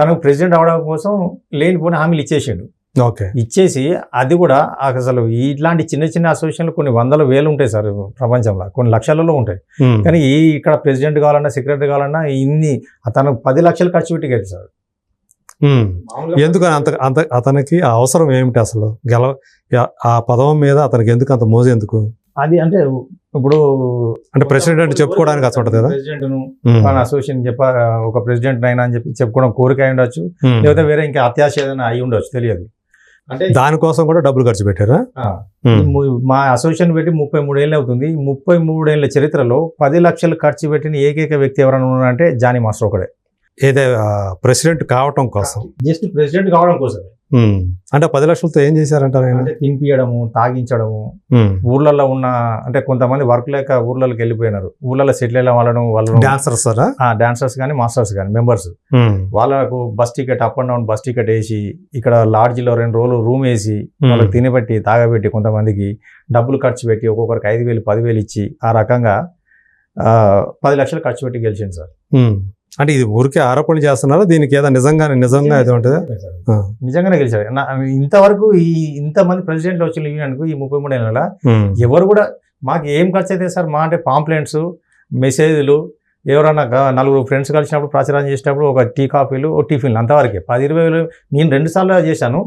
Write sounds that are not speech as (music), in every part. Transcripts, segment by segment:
తనకు ప్రెసిడెంట్ అవడం కోసం లేనిపోయిన హామీలు ఇచ్చేసిండు. ఓకే. ఇచ్చేసి అది కూడా అసలు ఇట్లాంటి చిన్న చిన్న అసోసియేషన్లు కొన్ని వందల వేలు ఉంటాయి సార్ ప్రపంచంలో కొన్ని లక్షలలో ఉంటాయి. కానీ ఈ ఇక్కడ ప్రెసిడెంట్ కావాలన్నా సెక్రటరీ కావాలన్నా ఇన్ని తనకు పది లక్షలు ఖర్చు పెట్టి గెలిచాడు సార్. ఎందుకని అంత అంత అతనికి ఆ అవసరం ఏమిటి అసలు? గెల యా- ఆ పదవం మీద అతనికి ఎందుకు అంత మోజు ఎందుకు? అది అంటే ఇప్పుడు అంటే ప్రెసిడెంట్ చెప్పుకోవడానికి అసలు ఉంటుంది కదా ప్రెసిడెంట్. మన అసోసియేషన్ చెప్ప ఒక ప్రెసిడెంట్ అయినా అని చెప్పి చెప్పుకోవడం కోరిక అయి ఉండొచ్చు. లేకపోతే వేరే ఇంకా అత్యాశ ఏదైనా అయి ఉండొచ్చు తెలియదు అంటే దానికోసం కూడా డబ్బులు ఖర్చు పెట్టారా. ము- అసోసియేషన్ పెట్టి ముప్పై మూడేళ్ళు అవుతుంది ముప్పై మూడేళ్ళ చరిత్రలో పది లక్షలు ఖర్చు పెట్టిన ఏకైక వ్యక్తి ఎవరైనా ఉన్నారంటే జానీ మాస్టర్ ఒకడే ఏదే ప్రెసిడెంట్ కావటం కోసం జస్ట్ ప్రెసిడెంట్ కావడం కోసమే. అంటే పది లక్షలతో ఏం చేశారంటారు ఆయన అంటే తినిపియడము తాగించడము. ఊర్లలో ఉన్న అంటే కొంతమంది వర్క్ లేక ఊర్లలోకి వెళ్ళిపోయినారు ఊర్లలో సెటిల్ అయ్యే వాళ్ళను వాళ్ళు డాన్సర్స్ సారా డాన్సర్స్ కానీ మాస్టర్స్ కానీ మెంబర్స్. వాళ్ళకు bus ticket up and down bus ticket వేసి ఇక్కడ లాడ్జిలో రెండు రోజులు రూమ్ వేసి. వాళ్ళకి తినబెట్టి తాగబెట్టి కొంతమందికి డబ్బులు ఖర్చు పెట్టి ఒక్కొక్కరికి ఐదు వేలు పదివేలు ఇచ్చి ఆ రకంగా ఆ, పది లక్షలు ఖర్చు పెట్టి గెలిచింది సార్. అంటే ఇది ఊరికే ఆరోపణలు చేస్తున్నారా? దీనికి ఏదో నిజంగానే నిజంగా ఇది ఉంటుందా ఆ. నిజంగానే గెలిచారు. నా- ఇంతవరకు ఈ ఇంతమంది ప్రెసిడెంట్ వచ్చిన యూనియన్కు ఈ ముప్పై మూడు ఏళ్ళ ఉమ్. ఎవరు కూడా మాకు ఏం ఖర్చు అయితే సార్ మా అంటే పాంప్లెంట్స్ మెసేజ్లు ఎవరన్నా నలుగురు ఫ్రెండ్స్ కలిసినప్పుడు ప్రచారం చేసేటప్పుడు ఒక టీ కాఫీలు ఒక టిఫిన్లు అంతవరకే. పది ఇరవై వేలు నేను రెండు సార్లు చేశాను.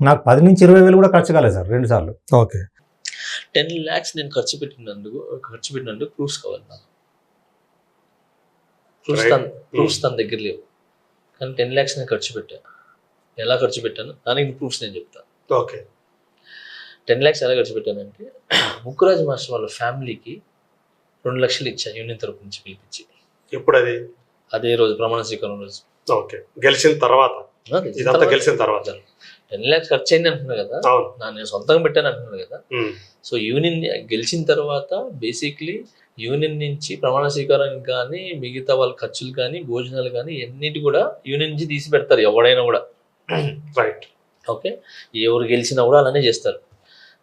నాకు పది నుంచి ఇరవై వేలు కూడా ఖర్చు కాలేదు సార్ రెండు సార్లు. ఓకే. టెన్ ల్యాక్స్ నేను ఖర్చు పెట్టినందుకు ఖర్చు పెట్టినందుకు ప్రూఫ్స్ కావాలి నాకు. Proofs Right. తన ప్రూఫ్స్ తన దగ్గర లేవు. కానీ టెన్ ల్యాక్స్ నేను ఖర్చు పెట్టాను ఎలా ఖర్చు పెట్టాను దానికి ప్రూఫ్స్ నేను చెప్తాను. ఓకే. టెన్ ల్యాక్స్ ఎలా ఖర్చు పెట్టానంటే ముక్కురాజు మాస్టర్ వాళ్ళ ఫ్యామిలీకి రెండు లక్షలు ఇచ్చాను యూనియన్ తరపు నుంచి పిలిపించి. ఎప్పుడు అది అదే రోజు ప్రమాణ స్వీకారం రోజు. ఓకే. గెలిచిన తర్వాత? ఇదంతా గెలిచిన తర్వాత. టెన్ ల్యాక్స్ ఖర్చు అయింది అంటున్నా కదా. నేను సొంతంగా పెట్టాను అంటున్నాను కదా. సో యూనియన్ గెలిచిన తర్వాత బేసిక్లీ యూనియన్ నుంచి ప్రమాణ స్వీకారానికి కానీ మిగతా వాళ్ళ ఖర్చులు కానీ భోజనాలు కానీ ఎన్నిటి కూడా యూనియన్ నుంచి తీసి పెడతారు ఎవడైనా కూడా. (clears throat) Right okay? ఎవరు గెలిచినా కూడా అలానే చేస్తారు.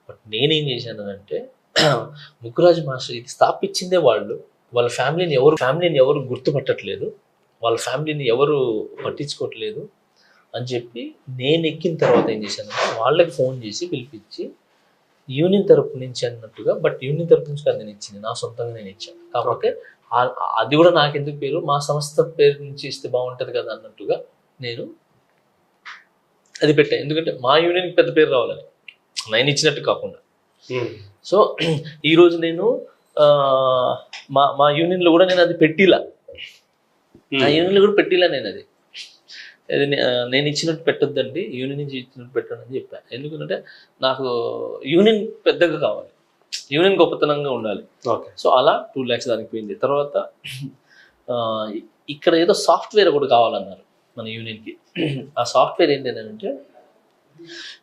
బట్ నేనేం చేశానంటే (clears throat) ముక్కురాజు మాస్టర్ ఇది స్థాపించిందే వాళ్ళు. వాళ్ళ ఫ్యామిలీని ఎవరు ఫ్యామిలీని ఎవరు గుర్తుపట్టట్లేదు. వాళ్ళ ఫ్యామిలీని ఎవరు పట్టించుకోవట్లేదు. అని చెప్పి నేను ఎక్కిన తర్వాత ఏం చేశానంటే వాళ్ళకి ఫోన్ చేసి పిలిపించి యూనియన్ తరపు నుంచి అన్నట్టుగా బట్ యూనియన్ తరపు నుంచి కాదు నేను ఇచ్చింది నా సొంతంగా నేను ఇచ్చాను కాకపోతే అది కూడా నాకు ఎందుకు పేరు? మా సంస్థ పేరు నుంచి ఇస్తే బాగుంటుంది కదా అన్నట్టుగా నేను అది పెట్టాను ఎందుకంటే మా యూనియన్కి పెద్ద పేరు రావాలని. నేను ఇచ్చినట్టు కాకుండా. సో ఈరోజు నేను మా మా యూనియన్లో కూడా నేను అది పెట్టిలా. నా యూనియన్లో కూడా పెట్టిలా నేను అది. నేను ఇచ్చినట్టు పెట్టొద్దండి యూనియన్ నుంచి ఇచ్చినట్టు పెట్టండి అని చెప్పాను ఎందుకంటే నాకు యూనియన్ పెద్దగా కావాలి. యూనియన్ గొప్పతనంగా ఉండాలి. ఓకే. సో అలా టూ ల్యాక్స్ దానికి పోయింది. తర్వాత ఇక్కడ ఏదో సాఫ్ట్వేర్ ఒకటి కావాలన్నారు మన యూనియన్కి. ఆ సాఫ్ట్వేర్ ఏంటంటే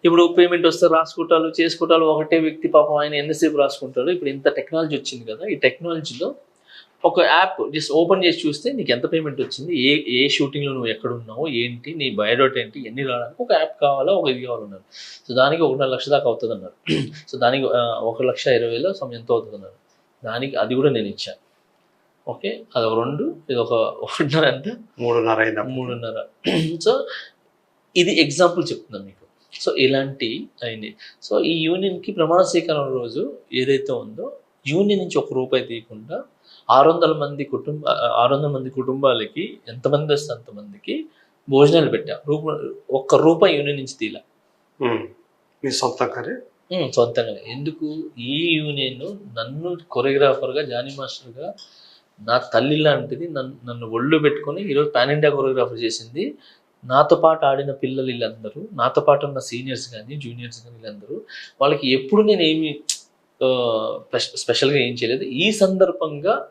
ఇప్పుడు పేమెంట్ వస్తే రాసుకుంటారు చేసుకుంటారు ఒకటే వ్యక్తి పాపం ఆయన ఎంతసేపు రాసుకుంటాడు ఇప్పుడు ఇంత టెక్నాలజీ వచ్చింది కదా ఈ టెక్నాలజీలో ఒక యాప్ జస్ట్ ఓపెన్ చేసి చూస్తే నీకు ఎంత పేమెంట్ వచ్చింది? ఏ ఏ షూటింగ్లో నువ్వు ఎక్కడ ఉన్నావు? ఏంటి? నీ బయోడేటా ఏంటి? ఎన్ని రావడానికి ఒక యాప్ కావాలా? ఒక ఇది కావాలన్నారు సో దానికి ఒకటిన్నర లక్ష దాకా అవుతుంది అన్నారు. (clears throat) సో దానికి ఒక లక్ష ఇరవై వేలు సమయం ఎంత అవుతుంది అన్నారు. దానికి అది కూడా నేను ఇచ్చాను ఓకే? అది ఒక రెండు ఇది ఒక ఒకటిన్నర అంటే మూడున్నర మూడున్నర. (clears throat) సో ఇది ఎగ్జాంపుల్ చెప్తున్నాను మీకు. సో ఇలాంటి అయింది. సో ఈ యూనియన్కి ప్రమాణ స్వీకారం రోజు ఏదైతే ఉందో యూనియన్ నుంచి ఒక రూపాయి తీయకుండా ఆరు వందల మంది కుటుంబ ఆరు వందల మంది కుటుంబాలకి ఎంతమంది వస్తే అంతమందికి భోజనాలు పెట్టాం. రూప ఒక్క రూపాయి యూనియన్ నుంచి తీలా. మీ సొంతంగానే? సొంతంగా ఎందుకు? ఈ యూనియన్ నన్ను కొరియోగ్రాఫర్గా జానీ మాస్టర్గా నా తల్లి లాంటిది నన్ను నన్ను ఒళ్ళు పెట్టుకొని ఈరోజు పాన్ ఇండియా కొరియోగ్రాఫర్ చేసింది. నాతో పాటు ఆడిన పిల్లలు వీళ్ళందరూ నాతో పాటు ఉన్న సీనియర్స్ కానీ జూనియర్స్ కానీ వీళ్ళందరూ వాళ్ళకి ఎప్పుడు నేను ఏమి స్పెషల్గా ఏం చేయలేదు. ఈ సందర్భంగా